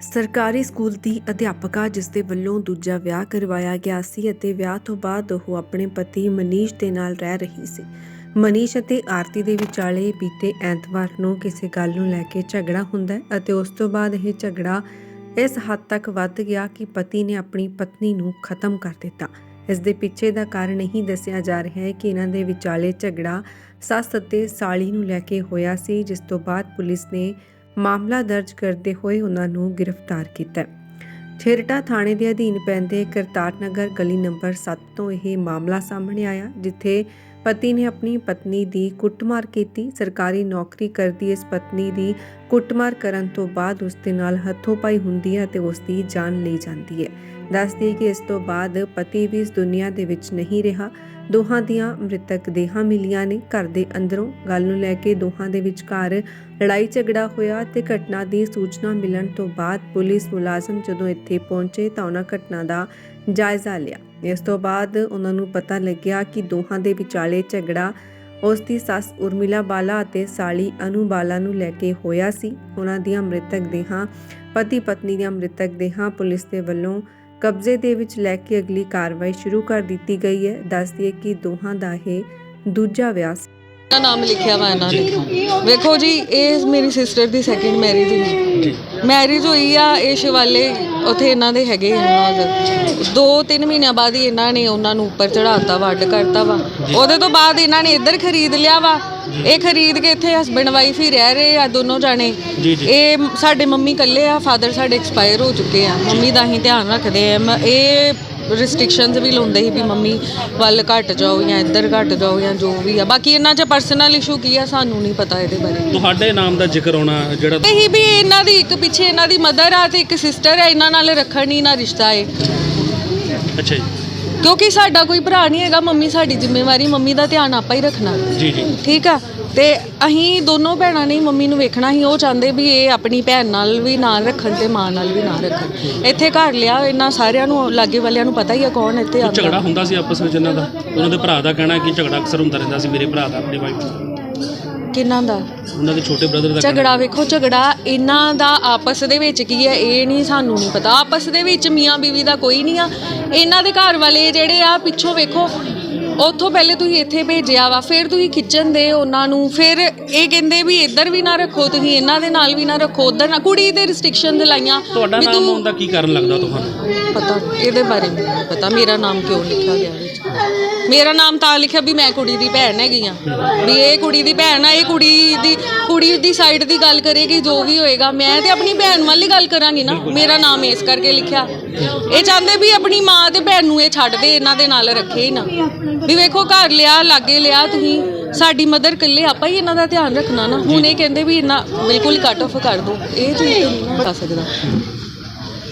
ਸਰਕਾਰੀ ਸਕੂਲ ਦੀ ਅਧਿਆਪਕਾ, ਜਿਸ ਦੇ ਵੱਲੋਂ ਦੂਜਾ ਵਿਆਹ ਕਰਵਾਇਆ ਗਿਆ ਸੀ ਅਤੇ ਵਿਆਹ ਤੋਂ ਬਾਅਦ ਉਹ ਆਪਣੇ ਪਤੀ ਮਨੀਸ਼ ਦੇ ਨਾਲ ਰਹਿ ਰਹੀ ਸੀ। ਮਨੀਸ਼ ਅਤੇ ਆਰਤੀ ਦੇ ਵਿਚਾਲੇ ਬੀਤੇ ਐਤਵਾਰ ਨੂੰ ਕਿਸੇ ਗੱਲ ਨੂੰ ਲੈ ਕੇ ਝਗੜਾ ਹੁੰਦਾ ਹੈ ਅਤੇ ਉਸ ਤੋਂ ਬਾਅਦ ਇਹ ਝਗੜਾ ਇਸ ਹੱਦ ਤੱਕ ਵੱਧ ਗਿਆ ਕਿ ਪਤੀ ਨੇ ਆਪਣੀ ਪਤਨੀ ਨੂੰ ਖਤਮ ਕਰ ਦਿੱਤਾ। ਇਸ ਦੇ ਪਿੱਛੇ ਦਾ ਕਾਰਨ ਨਹੀਂ ਦੱਸਿਆ ਜਾ ਰਿਹਾ ਹੈ ਕਿ ਇਹਨਾਂ ਦੇ ਵਿਚਾਲੇ ਝਗੜਾ ਸੱਸ ਅਤੇ ਸਾਲੀ ਨੂੰ ਲੈ ਕੇ ਹੋਇਆ ਸੀ, ਜਿਸ ਤੋਂ ਬਾਅਦ ਪੁਲਿਸ ਨੇ ਮਾਮਲਾ ਦਰਜ ਕਰਦੇ ਹੋਏ ਉਹਨਾਂ ਨੂੰ ਗ੍ਰਿਫਤਾਰ ਕੀਤਾ। ਛੇਰਟਾ ਥਾਣੇ ਦੇ ਅਧੀਨ ਪੈਂਦੇ ਕਰਤਾਰ ਨਗਰ ਗਲੀ ਨੰਬਰ 7 ਤੋਂ ਇਹ ਮਾਮਲਾ ਸਾਹਮਣੇ ਆਇਆ, ਜਿੱਥੇ ਪਤੀ ਨੇ ਆਪਣੀ ਪਤਨੀ ਦੀ ਕੁੱਟਮਾਰ ਕੀਤੀ। ਸਰਕਾਰੀ ਨੌਕਰੀ ਕਰਦੀ ਇਸ ਪਤਨੀ ਦੀ ਕੁੱਟਮਾਰ ਕਰਨ ਤੋਂ ਬਾਅਦ ਉਸ ਦੇ ਨਾਲ ਹੱਥੋਂ-ਪਾਈ ਹੁੰਦੀ ਹੈ ਅਤੇ ਉਸ ਦੀ ਜਾਨ ਲਈ ਜਾਂਦੀ ਹੈ। ਦੱਸਦੀ ਕਿ ਇਸ ਤੋਂ ਬਾਅਦ ਪਤੀ ਵੀ ਇਸ ਦੁਨੀਆ ਦੇ ਵਿੱਚ ਨਹੀਂ ਰਿਹਾ। ਦੋਹਾਂ ਦੀਆਂ ਮ੍ਰਿਤਕ ਦੇਹਾਂ ਮਿਲੀਆਂ ਨੇ। ਘਰ ਦੇ ਅੰਦਰੋਂ ਗੱਲ ਨੂੰ ਲੈ ਕੇ ਦੋਹਾਂ ਦੇ ਵਿਚਕਾਰ ਲੜਾਈ ਝਗੜਾ ਹੋਇਆ ਤੇ ਘਟਨਾ ਦੀ ਸੂਚਨਾ ਮਿਲਣ ਤੋਂ ਬਾਅਦ ਪੁਲਿਸ ਮੁਲਾਜ਼ਮ ਜਦੋਂ ਇੱਥੇ ਪਹੁੰਚੇ ਤਾਂ ਉਹਨਾਂ ਘਟਨਾ ਦਾ ਜਾਇਜ਼ਾ ਲਿਆ। ਇਸ ਤੋਂ ਬਾਅਦ ਉਹਨਾਂ ਨੂੰ ਪਤਾ ਲੱਗਿਆ ਕਿ ਦੋਹਾਂ ਦੇ ਵਿਚਾਲੇ ਝਗੜਾ ਉਸ ਦੀ ਸੱਸ ਉਰਮਿਲਾ ਬਾਲਾ ਅਤੇ ਸਾਲੀ ਅਨੂ ਬਾਲਾ ਨੂੰ ਲੈ ਕੇ ਹੋਇਆ ਸੀ। ਉਹਨਾਂ ਦੀਆਂ ਮ੍ਰਿਤਕ ਦੇਹਾਂ ਪਤੀ ਪਤਨੀ ਦੀਆਂ ਮ੍ਰਿਤਕ ਦੇਹਾਂ ਪੁਲਿਸ ਦੇ ਵੱਲੋਂ ਕਬਜ਼ੇ ਦੇ ਵਿੱਚ ਲੈ ਕੇ ਅਗਲੀ ਕਾਰਵਾਈ ਸ਼ੁਰੂ ਕਰ ਦਿੱਤੀ ਗਈ ਹੈ। ਦੱਸ ਦਈਏ ਕਿ ਦੋਹਾਂ ਦਾ ਇਹ ਦੂਜਾ ਵਿਆਹ ਸੀ। ਦਾ ਨਾਮ ਲਿਖਿਆ ਵਾ ਇਹਨਾਂ ਨੇ? ਵੇਖੋ ਜੀ ਇਹ ਮੇਰੀ ਸਿਸਟਰ ਦੀ ਸੈਕਿੰਡ ਮੈਰਿਜ ਹੋਈ। ਮੈਰਿਜ ਹੋਈ ਆ ਇਹ ਸ਼ਿਵਾਲੇ ਉਥੇ ਇਹਨਾਂ ਦੇ ਹੈਗੇ ਨਾਲ। ਦੋ ਤਿੰਨ ਮਹੀਨਿਆਂ ਬਾਅਦ ਹੀ ਇਹਨਾਂ ਨੇ ਉਹਨਾਂ ਨੂੰ ਉੱਪਰ ਚੜਾਤਾ ਵਾ ਅੱਡ ਕਰਤਾ ਵਾ। ਉਹਦੇ ਤੋਂ ਬਾਅਦ ਇਹਨਾਂ ਨੇ ਇੱਧਰ ਖਰੀਦ ਲਿਆ ਵਾ। ਇਹ ਖਰੀਦ ਕੇ ਇੱਥੇ ਹਸਬੰਡ ਵਾਈਫ ਹੀ ਰਹਿ ਰਹੇ ਆ ਦੋਨੋਂ ਜਾਣੇ। ਇਹ ਸਾਡੇ ਮੰਮੀ ਇਕੱਲੇ ਆ ਫਾਦਰ ਸਾਡੇ ਐਕਸਪਾਇਰ ਹੋ ਚੁੱਕੇ ਆ। ਮੰਮੀ ਦਾ ਹੀ ਧਿਆਨ ਰੱਖਦੇ ਆ। ਮ- ਇਹ ਰਿਸਟ੍ਰਿਕਸ਼ਨਸ ਵੀ ਲਾਉਂਦੇ ਸੀ ਵੀ ਮੰਮੀ ਵੱਲ ਘਟ ਜਾਓ ਜਾਂ ਇੱਧਰ ਘਟ ਜਾਓ ਜਾਂ ਜੋ ਵੀ ਆ। ਬਾਕੀ ਇਹਨਾਂ 'ਚ ਪਰਸਨਲ ਇਸ਼ੂ ਕੀ ਆ ਸਾਨੂੰ ਨਹੀਂ ਪਤਾ ਇਹਦੇ ਬਾਰੇ। ਤੁਹਾਡੇ ਨਾਮ ਦਾ ਜ਼ਿਕਰ ਹੋਣਾ ਜਿਹੜਾ ਇਹੀ ਵੀ ਇਹਨਾਂ ਦੀ ਇੱਕ ਪਿੱਛੇ ਇਹਨਾਂ ਦੀ ਮਦਰ ਆ ਤੇ ਇੱਕ ਸਿਸਟਰ ਹੈ ਇਹਨਾਂ ਨਾਲ ਰੱਖਣ ਹੀ ਨਾ ਰਿਸ਼ਤਾ ਹੈ ਅੱਛਾ ਜੀ। ਕਿਉਂਕਿ ਸਾਡਾ ਕੋਈ ਭਰਾ ਨਹੀਂ ਹੈਗਾ ਮੰਮੀ ਸਾਡੀ ਜ਼ਿੰਮੇਵਾਰੀ ਮੰਮੀ ਦਾ ਧਿਆਨ ਆਪਾਂ ਹੀ ਰੱਖਣਾ। ਜੀ ਜੀ। ਠੀਕ ਆ? ਤੇ ਅਸੀਂ ਦੋਨੋਂ ਭੈਣਾਂ ਨੇ ਮੰਮੀ ਨੂੰ ਵੇਖਣਾ ਸੀ ਉਹ ਚਾਹੁੰਦੇ ਵੀ ਇਹ ਆਪਣੀ ਭੈਣ ਨਾਲ ਵੀ ਨਾਲ ਰੱਖਣ ਤੇ ਮਾਂ ਨਾਲ ਵੀ ਨਾਲ ਰੱਖਣ। ਇੱਥੇ ਘਰ ਲਿਆ ਇਹਨਾਂ ਸਾਰਿਆਂ ਨੂੰ ਲਾਗੇ ਵਾਲਿਆਂ ਨੂੰ ਪਤਾ ਹੀ ਆ ਕੌਣ ਇੱਥੇ ਕੋਈ ਝਗੜਾ ਆਉਂਦਾ ਹੁੰਦਾ ਸੀ ਆਪਸ ਵਿੱਚ ਇਹਨਾਂ ਦਾ? ਉਹਨਾਂ ਦੇ ਭਰਾ ਦਾ ਕਹਿਣਾ ਕਿ ਝਗੜਾ ਅਕਸਰ ਹੁੰਦਾ ਰਹਿੰਦਾ ਸੀ ਮੇਰੇ ਭਰਾ ਦਾ ਆਪਣੀ ਵਾਈਫ ਕਿੰਨਾਂ ਦਾ? ਉਹਨਾਂ ਦੇ ਛੋਟੇ ਬ੍ਰਦਰ ਦਾ। ਝਗੜਾ ਵੇਖੋ ਝਗੜਾ ਇਹਨਾਂ ਦਾ ਆਪਸ ਦੇ ਵਿੱਚ ਕੀ ਹੈ ਇਹ ਨਹੀਂ ਸਾਨੂੰ ਨਹੀਂ ਪਤਾ। ਆਪਸ ਦੇ ਵਿੱਚ ਮੀਆਂ ਬੀਵੀ ਦਾ ਕੋਈ ਨਹੀਂ ਆ। ਇਹਨਾਂ ਦੇ ਘਰ ਵਾਲੇ ਜਿਹੜੇ ਆ ਪਿੱਛੋਂ ਵੇਖੋ ਉੱਥੋਂ ਪਹਿਲੇ ਤੁਸੀਂ ਇੱਥੇ ਭੇਜਿਆ ਵਾ ਫਿਰ ਤੁਸੀਂ ਕਿਚਨ ਦੇ ਉਹਨਾਂ ਨੂੰ ਫਿਰ ਇਹ ਕਹਿੰਦੇ ਵੀ ਇੱਧਰ ਵੀ ਨਾ ਰੱਖੋ ਤੁਸੀਂ ਇਹਨਾਂ ਦੇ ਨਾਲ ਵੀ ਨਾ ਰੱਖੋ ਉਧਰ ਨਾ। ਕੁੜੀ ਤੇ ਰਿਸਟ੍ਰਿਕਸ਼ਨ ਲਾਈਆਂ। ਤੁਹਾਡਾ ਵੀ ਨਾਮ ਤੂੰ- ਆਉਣ ਦਾ ਕੀ ਕਾਰਨ ਲੱਗਦਾ ਤੁਹਾਨੂੰ? ਪਤਾ ਇਹਦੇ ਬਾਰੇ ਮੈਨੂੰ ਨਹੀਂ ਪਤਾ। ਮੇਰਾ ਨਾਮ ਕਿਉਂ ਲਿਖਿਆ ਗਿਆ ਵਿੱਚ? ਮੇਰਾ ਨਾਮ ਤਾਂ ਲਿਖਿਆ ਵੀ ਮੈਂ ਕੁੜੀ ਦੀ ਭੈਣ ਹੈਗੀ ਆ। ਵੀ ਇਹ ਕੁੜੀ ਦੀ ਭੈਣ ਆ, ਇਹ ਕੁੜੀ ਦੀ ਕੁੜੀ ਦੀ ਸਾਈਡ ਦੀ ਗੱਲ ਕਰੇਗੀ, ਜੋ ਵੀ ਹੋਏਗਾ। ਮੈਂ ਤੇ ਆਪਣੀ ਭੈਣ ਵਾਲੀ ਗੱਲ ਕਰਾਂਗੀ ਨਾ। ਮੇਰਾ ਨਾਮ ਇਸ ਕਰਕੇ ਲਿਖਿਆ। ਇਹ ਚਾਹੁੰਦੇ ਵੀ ਆਪਣੀ ਮਾਂ ਤੇ ਭੈਣ ਨੂੰ ਇਹ ਛੱਡ ਦੇ, ਇਹਨਾਂ ਦੇ ਨਾਲ ਰੱਖੇ ਹੀ ਨਾ। ਵੀ ਵੇਖੋ, ਘਰ ਲਿਆ, ਲਾਗੇ ਲਿਆ, ਤੁਸੀਂ, ਸਾਡੀ ਮਦਰ ਇਕੱਲੇ ਆਪਾਂ ਹੀ ਇਹਨਾਂ ਦਾ ਧਿਆਨ ਰੱਖਣਾ ਨਾ। ਹੁਣ ਇਹ ਕਹਿੰਦੇ ਵੀ ਇਹਨਾਂ ਬਿਲਕੁਲ ਕੱਟ ਆਫ ਕਰ ਦੋ। ਇਹ ਚੀਜ਼ ਨਹੀਂ ਨਾ ਕਰ ਸਕਦਾ।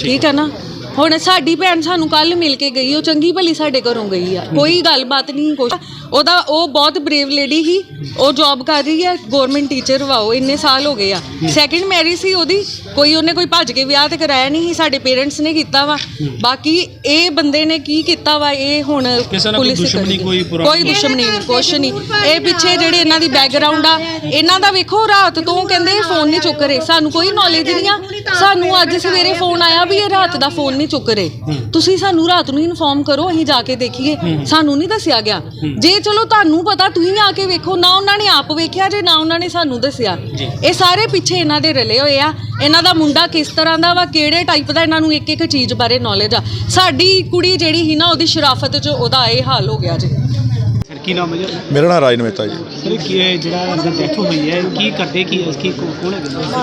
ਠੀਕ ਹੈ ਨਾ? ਹੁਣ ਸਾਡੀ ਭੈਣ ਸਾਨੂੰ ਕੱਲ ਮਿਲ ਕੇ ਗਈ ਉਹ ਚੰਗੀ ਭਲੀ ਸਾਡੇ ਘਰੋਂ ਗਈ ਆ। ਕੋਈ ਗੱਲਬਾਤ ਨਹੀਂ ਕੁਛ। ਉਹਦਾ ਉਹ ਬਹੁਤ ਬਰੇਵ ਲੇਡੀ ਸੀ ਉਹ ਜੌਬ ਕਰ ਰਹੀ ਹੈ ਗਵਰਨਮੈਂਟ ਟੀਚਰ ਵਾ ਉਹ ਇੰਨੇ ਸਾਲ ਹੋ ਗਏ ਆ। ਸੈਕਿੰਡ ਮੈਰਿਜ ਸੀ ਉਹਦੀ ਕੋਈ ਉਹਨੇ ਕੋਈ ਭੱਜ ਕੇ ਵਿਆਹ ਤੇ ਕਰਾਇਆ ਨਹੀਂ ਸੀ ਸਾਡੇ ਪੇਰੈਂਟਸ ਨੇ ਕੀਤਾ ਵਾ। ਬਾਕੀ ਇਹ ਬੰਦੇ ਨੇ ਕੀ ਕੀਤਾ ਵਾ ਇਹ ਹੁਣ ਪੁਲਿਸ ਦੁਸ਼ਮਣੀ, ਕੋਈ ਦੁਸ਼ਮਣੀ ਨਹੀਂ ਕੁਛ ਨਹੀਂ। ਇਹ ਪਿੱਛੇ ਜਿਹੜੇ ਇਹਨਾਂ ਦੀ ਬੈਕਗ੍ਰਾਉਂਡ ਆ ਇਹਨਾਂ ਦਾ ਵੇਖੋ ਰਾਤ ਤੋਂ ਕਹਿੰਦੇ ਫੋਨ ਨਹੀਂ ਚੁੱਕ ਰਹੇ। ਸਾਨੂੰ ਕੋਈ ਨੌਲੇਜ ਨਹੀਂ ਆ। ਸਾਨੂੰ ਅੱਜ ਸਵੇਰੇ ਫੋਨ ਆਇਆ ਵੀ ਇਹ ਰਾਤ ਦਾ ਫੋਨ ਨਹੀਂ ਚੁੱਕ ਰਹੇ। ਤੁਸੀਂ ਸਾਨੂੰ ਰਾਤ ਨੂੰ ਇਨਫੋਰਮ ਕਰੋ ਅਸੀਂ ਜਾ ਕੇ ਦੇਖੀਏ। ਸਾਨੂੰ ਨਹੀਂ ਦੱਸਿਆ ਗਿਆ। ਜੇ ਚਲੋ ਤੁਹਾਨੂੰ ਪਤਾ ਤੁਸੀਂ ਆ ਕੇ ਵੇਖੋ ਨਾ ਉਹਨਾਂ ਨੇ ਆਪ ਵੇਖਿਆ ਜੇ ਨਾ ਉਹਨਾਂ ਨੇ ਸਾਨੂੰ ਦੱਸਿਆ। ਇਹ ਸਾਰੇ ਪਿੱਛੇ ਇਹਨਾਂ ਦੇ ਰਲੇ ਹੋਏ ਆ। ਇਹਨਾਂ ਦਾ ਮੁੰਡਾ ਕਿਸ ਤਰ੍ਹਾਂ ਦਾ ਵਾ ਕਿਹੜੇ ਟਾਈਪ ਦਾ ਇਹਨਾਂ ਨੂੰ ਇੱਕ ਇੱਕ ਚੀਜ਼ ਬਾਰੇ ਨੌਲੇਜ ਆ। ਸਾਡੀ ਕੁੜੀ ਜਿਹੜੀ ਸੀ ਨਾ ਉਹਦੀ ਸ਼ਰਾਫਤ 'ਚ ਉਹਦਾ ਇਹ ਹਾਲ ਹੋ ਗਿਆ ਜੇ। ਸਰ ਕੀ ਨਾਮ ਹੈ ਜੀ? ਮੇਰਾ ਨਾਮ ਰਾਜ ਮਹਿਤਾ ਜੀ। ਸਰ ਕੀ ਇਹ ਜਿਹੜਾ ਅੰਦਰ ਡੈਥ ਹੋਈ ਹੈ ਕੀ ਕਰਦੇ ਕੀ ਹੈ ਕੀ ਕੌ-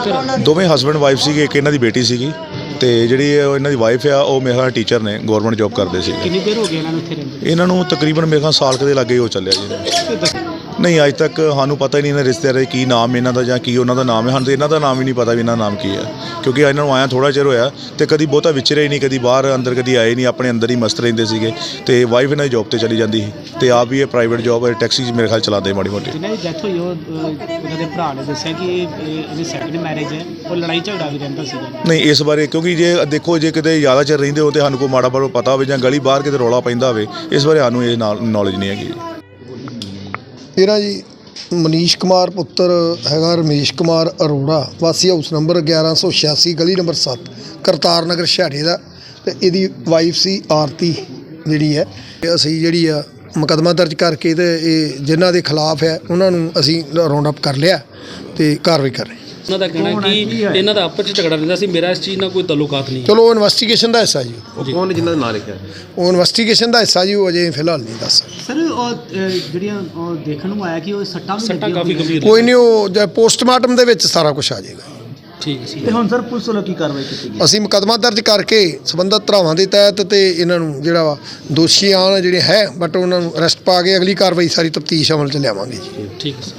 ਕੌਣ ਹੈ ਦੋਵੇਂ ਹਸਬੰਡ ਵਾਈਫ ਸੀਗੇ ਇੱਕ ਇਹਨਾਂ ਦੀ ਬੇਟੀ ਸੀਗੀ। ਤੇ ਜਿਹੜੀ ਉਹ ਇਹਨਾਂ ਦੀ ਵਾਈਫ ਆ ਉਹ ਮੇਰੇ ਖਿਆਲ ਟੀਚਰ ਨੇ ਗਵਰਨਮੈਂਟ ਜੌਬ ਕਰਦੇ ਸੀ। ਕਿੰਨੀ ਦੇਰ ਹੋ ਗਈ ਇਹਨਾਂ ਨੂੰ ਇੱਥੇ ਰਹਿੰਦੇ? ਇਹਨਾਂ ਨੂੰ ਤਕਰੀਬਨ ਮੇਰੇ ਖਿਆਲ ਸਾਲ ਕੁ ਦੇ ਲੱਗੇ ਹੀ ਹੋ ਚੱਲਿਆ ਜੀ। ਤੇ ਦੱਸ- ਨਹੀਂ ਅੱਜ ਤੱਕ ਸਾਨੂੰ ਪਤਾ ਹੀ ਨਹੀਂ ਇਹਨਾਂ ਰਿਸ਼ਤੇਦਾਰਾਂ ਦੇ ਕੀ ਨਾਮ ਇਹਨਾਂ ਦਾ ਜਾਂ ਕੀ ਉਹਨਾਂ ਦਾ ਨਾਮ ਹੈ। ਸਾਨੂੰ ਤੇ ਇਹਨਾਂ ਦਾ ਨਾਮ ਹੀ ਨਹੀਂ ਪਤਾ ਵੀ ਇਹਨਾਂ ਦਾ ਨਾਮ ਕੀ ਹੈ। ਕਿਉਂਕਿ ਇਹਨਾਂ ਨੂੰ ਆਇਆ ਥੋੜਾ ਚਿਰ ਹੋਇਆ ਤੇ ਕਦੀ ਬਹੁਤਾ ਵਿਚਰੇ ਹੀ ਨਹੀਂ ਕਦੀ ਬਾਹਰ ਅੰਦਰ ਕਦੀ ਆਏ ਨਹੀਂ ਆਪਣੇ ਅੰਦਰ ਹੀ ਮਸਤ ਰਹਿੰਦੇ ਸੀਗੇ ਤੇ ਵਾਈਫ ਇਹਨਾਂ ਦੀ ਜੌਬ ਤੇ ਚਲੀ ਜਾਂਦੀ ਸੀ ਤੇ ਆਪ ਵੀ ਇਹ ਪ੍ਰਾਈਵੇਟ ਜੌਬ ਟੈਕਸੀ 'ਚ ਮੇਰੇ ਖਿਆਲ ਚਲਾਉਂਦੇ ਮਾੜੀ ਮੋਟੀ। ਜਿਨ੍ਹਾਂ ਦੀ ਡੈਥ ਹੋਈ ਉਹ ਅਹ, ਉਹਨਾਂ ਦੇ ਭਰਾ ਨੇ ਦੱਸਿਆ ਕਿ ਇਹ ਇਹ- ਇਹਦੀ ਸੈਕਿੰਡ ਮੈਰਿਜ ਹੈ। ਉਹ ਲੜਾਈ ਝਗੜਾ ਵੀ ਰਹਿੰਦਾ ਸੀਗਾ। ਨਹੀਂ ਇਸ ਬਾਰੇ ਕਿਉਂਕਿ ਜੇ ਦੇਖੋ ਜੇ ਕਿਤੇ ਜ਼ਿਆਦਾ ਚਿਰ ਰਹਿੰਦੇ ਹੋ ਤੇ ਸਾਨੂੰ ਕੋਈ ਮਾੜਾ ਬਾੜਾ ਪਤਾ ਹੋਵੇ ਜਾਂ ਗਲੀ ਬਾਹਰ ਕਿਤੇ ਰੌਲਾ ਪੈਂਦਾ ਹੋਵੇ ਇਸ ਬਾਰੇ ਸਾਨੂੰ ਇਹ ਨੌਲੇਜ ਨਹੀਂ ਹੈਗੀ। ਮੇਰਾ ਜੀ ਮਨੀਸ਼ ਕੁਮਾਰ ਪੁੱਤਰ ਹੈਗਾ ਰਮੇਸ਼ ਕੁਮਾਰ ਅਰੋੜਾ ਵਾਸੀ ਹਾਊਸ ਨੰਬਰ 1186 ਗਲੀ ਨੰਬਰ 7 ਕਰਤਾਰ ਨਗਰ ਛਾੜੇ ਦਾ ਤੇ ਇਹਦੀ ਵਾਈਫ ਸੀ ਆਰਤੀ ਜਿਹੜੀ ਹੈ। ਤੇ ਅਸੀਂ ਜਿਹੜੀ ਆ ਮੁਕੱਦਮਾ ਦਰਜ ਕਰਕੇ ਤੇ ਇਹ ਜਿਨ੍ਹਾਂ ਦੇ ਖਿਲਾਫ ਹੈ ਉਹਨਾਂ ਨੂੰ ਅਸੀਂ ਰਾਉਂਡ ਅਪ ਕਰ ਲਿਆ ਤੇ ਕਾਰਵਾਈ ਕਰ ਰਹੇ ਹਾਂ। ਉਹਨਾਂ ਦਾ ਕਹਿਣਾ ਕਿ ਇਹਨਾਂ ਦਾ ਆਪਸ ਵਿੱਚ ਝਗੜਾ ਰਹਿੰਦਾ ਸੀ। ਮੇਰਾ ਇਸ ਚੀਜ਼ ਨਾਲ ਕੋਈ ਤਾਲੁਕਾਤ ਨਹੀਂ ਚਲੋ ਉਹ ਇਨਵੈਸਟੀਗੇਸ਼ਨ ਦਾ ਹਿੱਸਾ ਜੀ। ਕੌਣ ਜਿਨ੍ਹਾਂ ਦਾ ਨਾਂ ਲਿਖਿਆ? ਉਹ ਇਨਵੈਸਟੀਗੇਸ਼ਨ ਦਾ ਹਿੱਸਾ ਜੀ ਉਹ ਅਜੇ ਫਿਲਹਾਲ ਨਹੀਂ ਦੱਸ ਉਹ ਅ, ਜਿਹੜੀਆਂ ਉਹ ਦੇਖਣ ਨੂੰ ਆਇਆ ਕਿ ਉਹ ਸੱਟਾਂ ਵੀ ਸੱਟਾਂ ਲੱਗੀਆਂ ਕਾਫੀ ਹੋਈਆਂ। ਗੰਭੀਰ ਕੋਈ ਨਹੀਂ ਉਹ ਜੇ ਪੋਸਟਮਾਰਟਮ ਦੇ ਵਿੱਚ ਸਾਰਾ ਕੁਝ ਆ ਜਾਏਗਾ। ਠੀਕ ਸੀ ਤੇ ਹੁਣ ਸਰ ਪੁਲਿਸ ਵੱਲੋਂ ਕੀ ਕਾਰਵਾਈ ਕੀਤੀ ਗਈ? ਅਸੀਂ ਮੁਕੱਦਮਾ ਦਰਜ ਕਰਕੇ ਸਬੰਧਤ ਧਰਾਵਾਂ ਦੇ ਤਹਿਤ ਤੇ ਇਹਨਾਂ ਨੂੰ ਜਿਹੜਾ ਵਾ ਦੋਸ਼ੀ ਆਣ ਜਿਹੜੇ ਹੈ ਬਟ ਉਹਨਾਂ ਨੂੰ ਅਰੈਸਟ ਪਾ ਕੇ ਅਗਲੀ ਕਾਰਵਾਈ ਸਾਰੀ ਤਫਤੀਸ਼ ਅਮਲ ਚ ਲਿਆਵਾਂਗੇ ਜੀ। ਠੀਕ ਹੈ